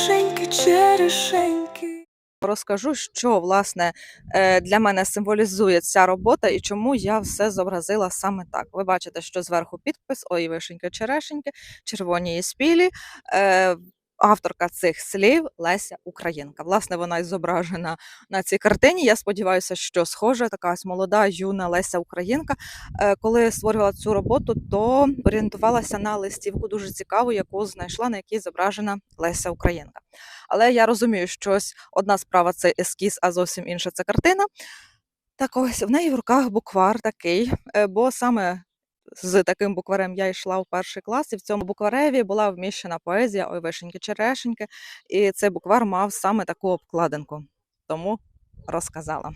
черешеньки, черешеньки. Розкажу, що власне е, для мене символізує ця робота і чому я все зобразила саме так. Ви бачите, що зверху підпис Ой, вишеньки, черешеньки, червоні і спілі. Е, Авторка цих слів Леся Українка. Власне, вона і зображена на цій картині. Я сподіваюся, що схожа така молода юна Леся Українка. Е, Коли створювала цю роботу, то орієнтувалася на листівку дуже цікаву, яку знайшла, на якій зображена Леся Українка. Але я розумію, що ось одна справа це ескіз, а зовсім інша це картина. Так ось в неї в руках буквар такий, е, бо саме з таким букварем я йшла в перший клас, і в цьому буквареві була вміщена поезія Ой, вишеньки, черешеньки, і цей буквар мав саме таку обкладинку. Тому розказала.